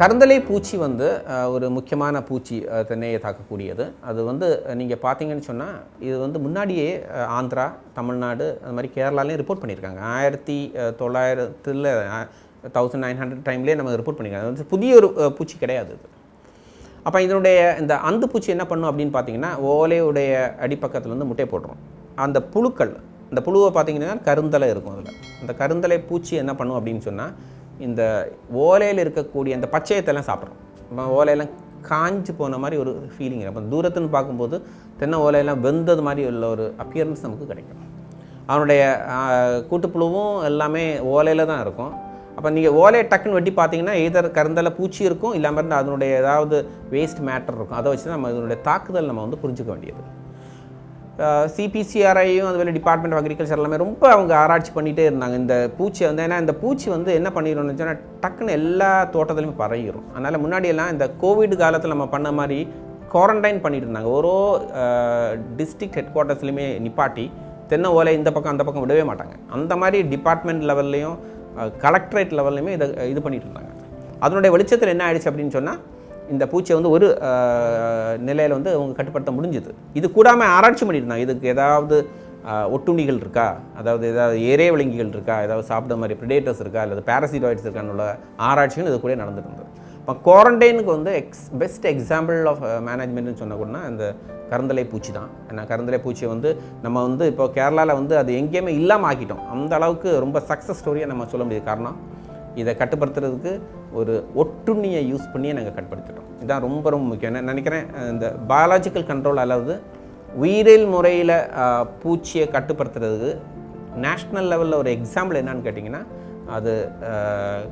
கருந்தலை பூச்சி வந்து ஒரு முக்கியமான பூச்சி தென்னையை தாக்கக்கூடியது. அது வந்து நீங்கள் பார்த்தீங்கன்னு சொன்னால் இது வந்து முன்னாடியே ஆந்திரா தமிழ்நாடு அது மாதிரி கேரளாலையும் ரிப்போர்ட் பண்ணியிருக்காங்க ஆயிரத்தி தொள்ளாயிரத்தில் தௌசண்ட் நைன் ஹண்ட்ரட் டைம்லேயே நம்ம ரிப்போர்ட் பண்ணியிருக்காங்க அது வந்து புதிய ஒரு பூச்சி கிடையாது இது. அப்போ இதனுடைய இந்த அந்து பூச்சி என்ன பண்ணும் அப்படின்னு பார்த்தீங்கன்னா ஓலையுடைய அடிப்பக்கத்தில் வந்து முட்டை போட்டுரும். அந்த புழுக்கள் இந்த புழுவை பார்த்தீங்கன்னா கருந்தலை இருக்கும் அதில். அந்த கருந்தலை பூச்சி என்ன பண்ணும் அப்படின்னு சொன்னால் இந்த ஓலையில் இருக்கக்கூடிய அந்த பச்சையத்தெல்லாம் சாப்பிட்றோம் நம்ம ஓலையெல்லாம் காஞ்சு போன மாதிரி ஒரு ஃபீலிங் அப்போ தூரத்துன்னு பார்க்கும்போது தென்னை ஓலையெல்லாம் வெந்தது மாதிரி உள்ள ஒரு அப்பியரன்ஸ் நமக்கு கிடைக்கும். அவனுடைய கூட்டுப்புழுவும் எல்லாமே ஓலையில் தான் இருக்கும். அப்போ நீங்கள் ஓலையை டக்குன்னு வெட்டி பார்த்தீங்கன்னா எதர் கருந்தலை பூச்சி இருக்கும் இல்லாமல் இருந்தால் அதனுடைய ஏதாவது வேஸ்ட் மேட்டர் இருக்கும். அதை வச்சு நம்ம இதனுடைய தாக்குதல் நம்ம வந்து புரிஞ்சுக்க வேண்டியது. சிபிசிஆர்ஐயும் மாதிரி டிபார்ட்மெண்ட் ஆஃப் அக்ரிகல்ச்சர் எல்லாமே ரொம்ப அவங்க ஆராய்ச்சி பண்ணிகிட்டே இருந்தாங்க. இந்த பூச்சி வந்து ஏன்னா இந்த பூச்சி வந்து என்ன பண்ணிடும்னு சொன்னால் டக்குன்னு எல்லா தோட்டத்துலையும் பரவிடும் அதனால் முன்னாடியெல்லாம் இந்த கோவிட் காலத்தில் நம்ம பண்ண மாதிரி குவாரண்டைன் பண்ணிட்டு இருந்தாங்க. ஒரு டிஸ்ட்ரிக்ட் ஹெட் குவார்ட்டர்ஸ்லையுமே நிப்பாட்டி தென்னை ஓலை இந்த பக்கம் அந்த பக்கம் விடவே மாட்டாங்க. அந்த மாதிரி டிபார்ட்மெண்ட் லெவல்லையும் கலெக்டரேட் லெவல்லையுமே இதை இது பண்ணிகிட்டு இருந்தாங்க. அதனுடைய வெளிச்சத்தில் என்ன ஆயிடுச்சு அப்படின்னு சொன்னால் இந்த பூச்சியை வந்து ஒரு நிலையில் வந்து அவங்க கட்டுப்படுத்த முடிஞ்சுது. இது கூடாமல் ஆராய்ச்சி பண்ணியிருந்தாங்க இதுக்கு ஏதாவது ஒட்டுண்ணிகள் இருக்கா? அதாவது ஏதாவது ஏரே விலங்கிகள் இருக்கா? ஏதாவது சாப்பிட மாதிரி ப்ரிடேட்டர்ஸ் இருக்கா? அல்லது பேரசிடாய்ட்ஸ் இருக்கான்னு உள்ள ஆராய்ச்சிகள் இது கூட நடந்துட்டு இருந்தது. இப்போ குவாரண்டைனுக்கு வந்து எக்ஸ் பெஸ்ட் எக்ஸாம்பிள் ஆஃப் மேனேஜ்மெண்ட்னு சொன்ன கூட இந்த கருந்தலை பூச்சி தான். ஏன்னா கருந்தலை பூச்சியை வந்து நம்ம வந்து இப்போ கேரளாவில் வந்து அது எங்கேயுமே இல்லாமல் ஆக்கிட்டோம். அந்த அளவுக்கு ரொம்ப சக்ஸஸ் ஸ்டோரியாக நம்ம சொல்ல முடியாது. காரணம் இதை கட்டுப்படுத்துறதுக்கு ஒரு ஒட்டுண்ணியை யூஸ் பண்ணியே நாங்கள் கட்டுப்படுத்திட்டோம். இதுதான் ரொம்ப ரொம்ப முக்கியம். நான் நினைக்கிறேன் இந்த பயாலாஜிக்கல் கண்ட்ரோல் அல்லது உயிரியல் முறையில் பூச்சியை கட்டுப்படுத்துறதுக்கு நேஷ்னல் லெவலில் ஒரு எக்ஸாம்பிள் என்னன்னு கேட்டிங்கன்னா அது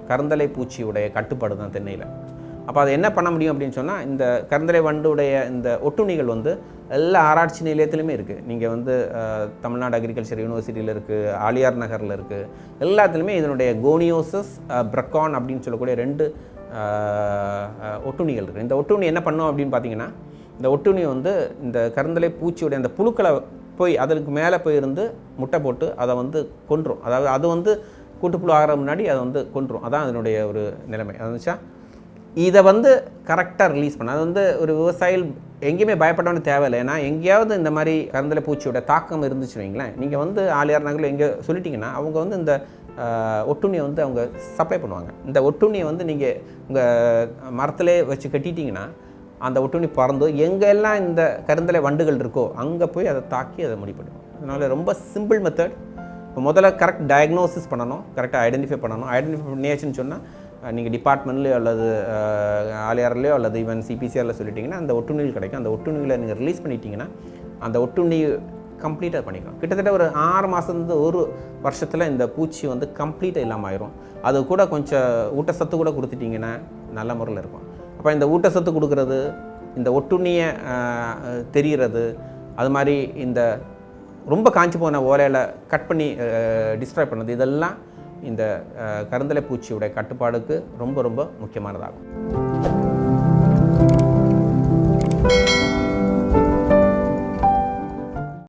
கருந்தலை பூச்சியுடைய கட்டுப்பாடு தான் தென்னையில் அப்போ அதை என்ன பண்ண முடியும் அப்படின்னு சொன்னால் இந்த கருந்தலை வண்டுடைய இந்த ஒட்டுண்ணிகள் வந்து எல்லா ஆராய்ச்சி நிலையத்திலுமே இருக்குது நீங்கள் வந்து தமிழ்நாடு அக்ரிகல்ச்சர் யூனிவர்சிட்டியில் இருக்குது ஆலியார் நகரில் இருக்குது எல்லாத்துலேயுமே இதனுடைய கோனியோசஸ் பிரக்கான் அப்படின்னு சொல்லக்கூடிய ரெண்டு ஒட்டுணிகள் ஒட்டுண்ணிகள் இருக்குது இந்த ஒட்டுணி என்ன பண்ணும் அப்படின்னு பார்த்தீங்கன்னா இந்த ஒட்டுணி வந்து இந்த கருந்தலை பூச்சியுடைய அந்த புழுக்களை போய் அதற்கு மேலே போயிருந்து முட்டை போட்டு அதை வந்து கொன்றும். அதாவது அது வந்து கூட்டுப்புழு ஆகிற முன்னாடி அதை வந்து கொன்றும். அதான் அதனுடைய ஒரு நிலைமை. அதுச்சா இதை வந்து கரெக்டாக ரிலீஸ் பண்ண. அது வந்து ஒரு விவசாயிகள் எங்கேயுமே பயப்படணும்னு தேவையில்லை. ஏன்னா எங்கேயாவது இந்த மாதிரி கருந்தலை பூச்சியோட தாக்கம் இருந்துச்சு வைங்களேன். நீங்கள் வந்து ஆலியார் நகரில் எங்கே சொல்லிட்டீங்கன்னா அவங்க வந்து இந்த ஒட்டுண்ணியை வந்து அவங்க சப்ளை பண்ணுவாங்க. இந்த ஒட்டுண்ணியை வந்து நீங்கள் உங்கள் மரத்திலே வச்சு கட்டிட்டிங்கன்னா அந்த ஒட்டுண்ணி பறந்து எங்கெல்லாம் இந்த கருந்தலை வண்டுகள் இருக்கோ அங்கே போய் அதை தாக்கி அதை முடிப்படும். அதனால் ரொம்ப சிம்பிள் மெத்தட் இப்போ முதல்ல கரெக்ட் டயக்னோசிஸ் பண்ணணும் கரெக்டாக ஐடென்டிஃபை பண்ணணும். ஐடென்டிஃபை பண்ணியாச்சுன்னு சொன்னால் நீங்கள் டிபார்ட்மெண்ட்லேயோ அல்லது ஆலியார்லேயோ அல்லது ஈவன் சிபிசிஆரில் சொல்லிட்டிங்கன்னா அந்த ஒட்டுண்ணிகள் கிடைக்கும். அந்த ஒட்டுண்ணிகளை நீங்கள் ரிலீஸ் பண்ணிட்டீங்கன்னா அந்த ஒட்டுண்ணி கம்ப்ளீட்டாக பண்ணிக்கலாம். கிட்டத்தட்ட ஒரு ஆறு மாதத்துலேருந்து ஒரு வருஷத்தில் இந்த பூச்சி வந்து கம்ப்ளீட்டாக இல்லாமல் ஆயிரும். அது கூட கொஞ்சம் ஊட்டச்சத்து கூட கொடுத்துட்டிங்கன்னா நல்ல முறையில் இருக்கும். அப்போ இந்த ஊட்டச்சத்து கொடுக்கறது இந்த ஒட்டுண்ணியை தெரிகிறது அது மாதிரி இந்த ரொம்ப காஞ்சி போன ஓலையில் கட் பண்ணி டிஸ்ட்ராய் பண்ணது இதெல்லாம் இந்த கருந்தலை பூச்சியுடைய கட்டுப்பாடுக்கு ரொம்ப ரொம்ப முக்கியமானதாகும்.